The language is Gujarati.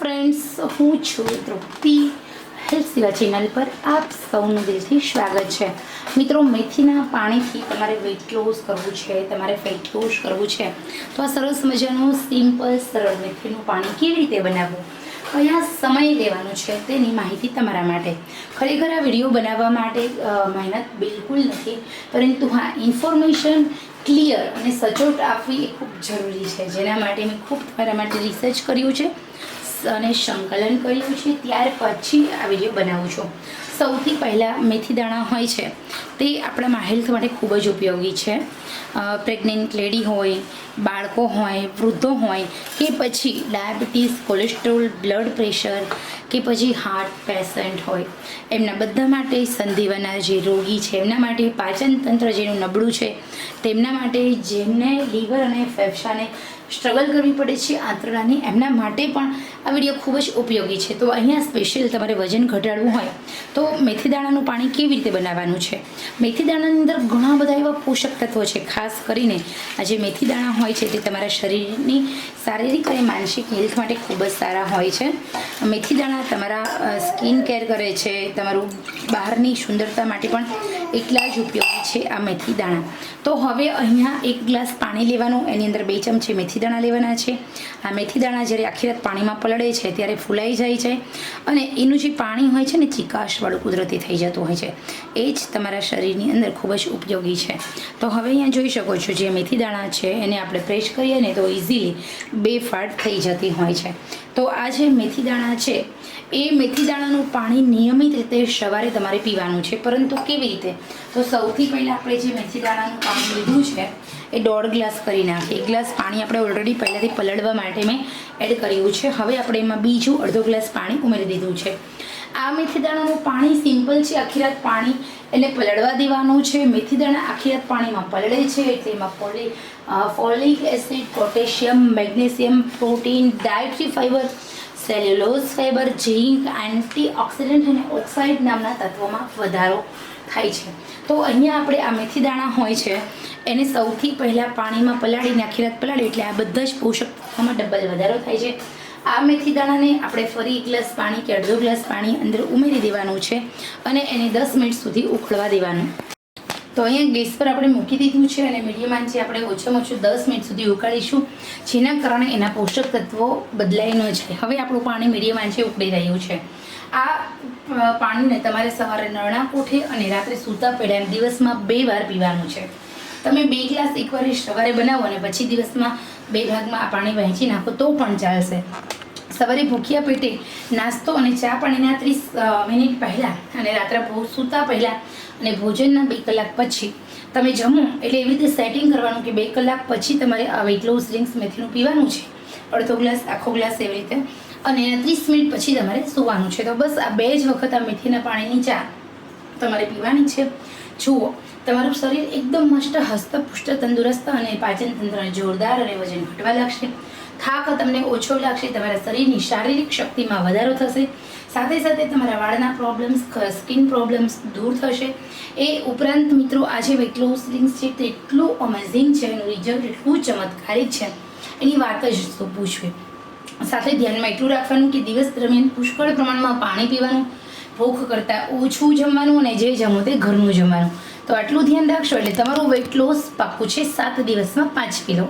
ફ્રેન્ડ્સ હું છું તૃપ્તિ હેલ્થ સેવા ચેનલ પર આપ સૌનું દિલથી સ્વાગત છે. મિત્રો, મેથીના પાણીથી તમારે વેટ લોસ કરવું છે, તમારે ફેટ લોસ કરવું છે, તો આ સરસ મજાનું સિમ્પલ સરળ મેથીનું પાણી કેવી રીતે બનાવવું? કયા સમય લેવાનું છે તેની માહિતી તમારા માટે. ખરેખર આ વીડિયો બનાવવા માટે મહેનત બિલકુલ નથી, પરંતુ હા ઇન્ફોર્મેશન ક્લિયર અને સચોટ આપવી એ ખૂબ જરૂરી છે. જેના માટે મેં ખૂબ તમારા માટે રિસર્ચ કર્યું છે. અને સંકલન કર્યું છે ત્યાર પછી આ વીડિયો બનાવું છું. સૌથી પહેલાં મેથી દાણા હોય છે, તે આપણા હેલ્થ માટે ખૂબ જ ઉપયોગી છે. પ્રેગ્નેન્ટ લેડી હોય, બાળકો હોય, વૃદ્ધો હોય, કે પછી ડાયાબિટીસ, કોલેસ્ટ્રોલ, બ્લડ પ્રેશર, કે પછી હાર્ટ પેશન્ટ હોય, એમના બધા માટે સંધિવાના જે રોગી છે, એમના માટે પાચન તંત્ર જેનું નબળું છે, તેમના માટે જેમને લીવર અને ફેફસાને સ્ટ્રગલ કરવી પડે છે, આંતરડાની, એમના માટે પણ આ વીડિયો ખૂબ જ ઉપયોગી છે. તો અહીંયા સ્પેશિયલ તમારે વજન ઘટાડવું હોય, તો મેથી દાણાનું પાણી કેવી રીતે બનાવવાનું છે? મેથી દાણાની અંદર ઘણા બધા એવા પોષક તત્વો છે. ખાસ કરીને આ જે મેથી દાણા હોય છે તે તમારા શરીરની શારીરિક અને માનસિક હેલ્થ માટે ખૂબ જ સારા હોય છે. મેથી દાણા તમારા સ્કિન કેર કરે છે. તમારું બહારની સુંદરતા માટે પણ એટલા જ ઉપયોગી છે આ મેથી દાણા. તો હવે અહીંયા એક ગ્લાસ પાણી લેવાનું, એની અંદર બે ચમચી મેથી દાણા લેવાના છે. આ મેથી દાણા જ્યારે આખી રાત પાણીમાં પલળે છે, ત્યારે ફૂલાઈ જાય છે અને એનું જે પાણી હોય છે ને ચિકાશવાળું કુદરતી થઈ જતું હોય છે. એ જ તમારા શરીરની અંદર ખૂબ જ ઉપયોગી છે. તો હવે અહીંયા જોઈ શકો છો જે મેથી દાણા છે, એને આપણે પ્રેસ કરીએ ને તો ઇઝીલી બે ફાટ થઈ જતી હોય છે. તો આ જે મેથી દાણા છે, એ મેથી દાણાનું પાણી નિયમિત રીતે સવારે તમારે પીવાનું છે. પરંતુ કેવી રીતે? તો સૌથી પહેલાં આપણે જે મેથી દાણાનું પાણી લીધું છે, એ દોઢ ગ્લાસ કરી નાખીએ. એક ગ્લાસ પાણી આપણે ઓલરેડી પહેલાંથી પલળવા માટે મેં એડ કર્યું છે. હવે આપણે એમાં બીજું અડધો ગ્લાસ પાણી ઉમેરી દીધું છે. આ મેથીદાણાનું પાણી સિમ્પલ છે. આખી રાત પાણી એને પલળવા દેવાનું છે. મેથીદાણા આખી રાત પાણીમાં પલળે છે. એટલે એમાં poly folic acid potassium magnesium protein dietary fibre cellulose fibre zinc antioxidant અને ઓક્સાઇડ નામના તત્વોમાં વધારો થાય છે. તો અહીંયા આપણે આ મેથીદાણા હોય છે. એને સૌથી પહેલાં પાણીમાં પલાળીને, આખી રાત પલાળી એટલે આ બધા જ પોષક તત્વોમાં ડબલ વધારો થાય છે. આ મેથી દાણાને આપણે ફરી એક ગ્લાસ પાણી કે અડધો ગ્લાસ પાણી અંદર ઉમેરી દેવાનું છે અને એને દસ મિનિટ સુધી ઉકળવા દેવાનું. તો અહીંયા ગેસ પર આપણે મૂકી દીધું છે અને મીડિયમ આંચે આપણે ઓછામાં ઓછું દસ મિનિટ સુધી ઉકાળીશું, જેના કારણે એના પોષક તત્વો બદલાઈ ન જાય. હવે આપણું પાણી મીડિયમ આંચે ઉકળી રહ્યું છે. આ પાણીને તમારે સવારે નરણા કોઠે અને રાત્રે સૂતા પહેલાં દિવસમાં બે વાર પીવાનું છે. તમે બે ગ્લાસ એકવાર સવારે બનાવો અને પછી દિવસમાં બે ભાગમાં આ પાણી વહેંચી નાખો તો પણ ચાલશે. સવારે ભૂખ્યા પેટે નાસ્તો અને ચા પાણીના ત્રીસ મિનિટ પહેલાં અને રાત્રે સૂતા પહેલાં અને ભોજનના બે કલાક પછી તમે જમો એટલે એવી રીતે સેટિંગ કરવાનું કે બે કલાક પછી તમારે આ વેટ લોસ ડ્રિંક્સ મેથીનું પીવાનું છે. અડધો ગ્લાસ, આખો ગ્લાસ એવી રીતે અને એના ત્રીસ મિનિટ પછી તમારે સૂવાનું છે. તો બસ આ બે જ વખત આ મેથીના પાણીની ચા તમારે પીવાની છે. જુઓ, તમારું શરીર એકદમ મસ્ત હસ્તપુષ્ટ તંદુરસ્ત અને પાચન તંત્ર જોરદાર અને વજન ઘટવા લાગશે. થાક તમને ઓછો લાગશે, તમારા શરીરની શારીરિક શક્તિમાં વધારો થશે. સાથે સાથે તમારા વાળના પ્રોબ્લેમ્સ સ્કિન પ્રોબ્લેમ્સ દૂર થશે. એ ઉપરાંત મિત્રો, આજે લોસ છે તે એટલું અમેઝિંગ છે, એનું રિઝલ્ટ એટલું ચમત્કારિક છે. એની વાત જ શું પૂછવી. સાથે ધ્યાનમાં એટલું રાખવાનું કે દિવસ દરમિયાન પુષ્કળ પ્રમાણમાં પાણી પીવાનું ભૂખ કરતાં ઓછું જમવાનું અને જે જમો તે ઘરનું જમવાનું. તો આટલું ધ્યાન રાખશો એટલે તમારું વેઇટ લોસ પાક્કું છે સાત દિવસમાં પાંચ કિલો.